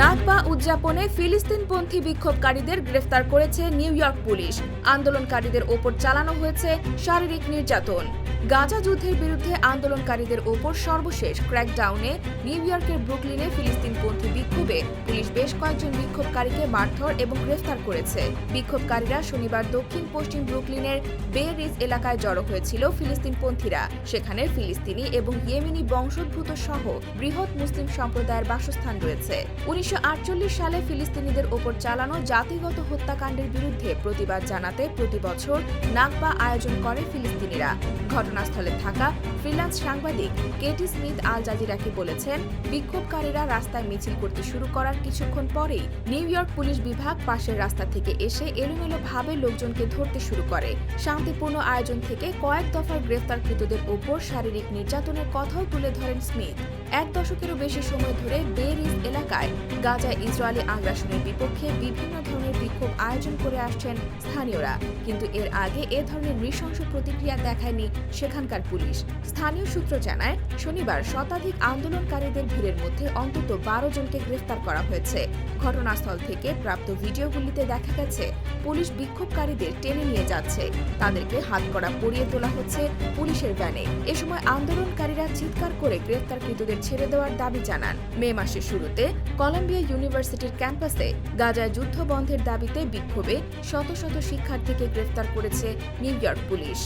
নাগবা উদযাপনে ফিলিস্তিনপন্থী বিক্ষোভকারীদের গ্রেফতার করেছে নিউ ইয়র্ক পুলিশ। আন্দোলনকারীদের ওপর চালানো হয়েছে শারীরিক নির্যাতন। গাজা যুদ্ধের বিরুদ্ধে আন্দোলনকারীদের ওপর সর্বশেষ ক্র্যাকডাউনে নিউ ইয়র্কের ব্রুকলিনে ফিলিস্তিনপন্থী বিক্ষোভে পুলিশ বেশ কয়েকজন বিক্ষোভকারীকে মারধর এবং গ্রেফতার করেছে। বিক্ষোভকারীরা শনিবার দক্ষিণ পশ্চিম ব্রুকলিনের বে রিজ এলাকায় জড়ো হয়েছিল ফিলিস্তিনপন্থীরা। সেখানে ফিলিস্তিনি এবং ইয়েমেনি বংশোদ্ভূত সহ বৃহৎ মুসলিম সম্প্রদায়ের বাসস্থান রয়েছে। উনিশশো সালে ফিলিস্তিনিদের ওপর চালানো জাতিগত হত্যাকাণ্ডের বিরুদ্ধে প্রতিবাদ জানাতে প্রতি বছর নাকবা আয়োজন করে ফিলিস্তিনিরা। ঘটনাস্থলে থাকা ফ্রিল্যান্স সাংবাদিক কেটি স্মিথ আল জাজিরাকে বলেছেন, বিক্ষোভকারীরা রাস্তায় মিছিল করতে শুরু করার কিছুক্ষণ পরেই নিউ ইয়র্ক পুলিশ বিভাগ পাশের রাস্তা থেকে এসে এলোমেলোভাবে লোকজনকে ধরতে শুরু করে। শান্তিপূর্ণ আয়োজন থেকে কয়েক দফার গ্রেফতারকৃতদের ওপর শারীরিক নির্যাতনের কথাও তুলে ধরেন স্মিথ। এক দশকেরও বেশি সময় ধরে বেরিজ এলাকায় গাজা ইসরায়েলি আগ্রাসনের বিপক্ষে বিভিন্ন ধরনের বিক্ষোভ আয়োজন করে আসছেন স্থানীয়রা। কিন্তু এর আগে এ ধরনের নৃশংস প্রতিক্রিয়া দেখায়নি সেখানকার পুলিশ। স্থানীয় সূত্র জানায়, শনিবার শতাধিক আন্দোলনকারীদের ভিড়ের মধ্যে অন্তত বারো জনকে গ্রেফতার করা হয়েছে। ঘটনাস্থল থেকে প্রাপ্ত ভিডিওগুলিতে দেখা গেছে, পুলিশ বিক্ষোভকারীদের টেনে নিয়ে যাচ্ছে। তাদেরকে হাতকড়া পরিয়ে তোলা হচ্ছে পুলিশের ভ্যানে। এ সময় আন্দোলনকারীরা চিৎকার করে গ্রেফতারকৃতদের ছেড়ে দেওয়ার দাবি জানান। মে মাসের শুরুতে কলম্বিয়া ইউনিভার্সিটির ক্যাম্পাসে গাজায় যুদ্ধ বন্ধের দাবিতে বিক্ষোভে শত শত শিক্ষার্থীকে গ্রেফতার করেছে নিউ ইয়র্ক পুলিশ।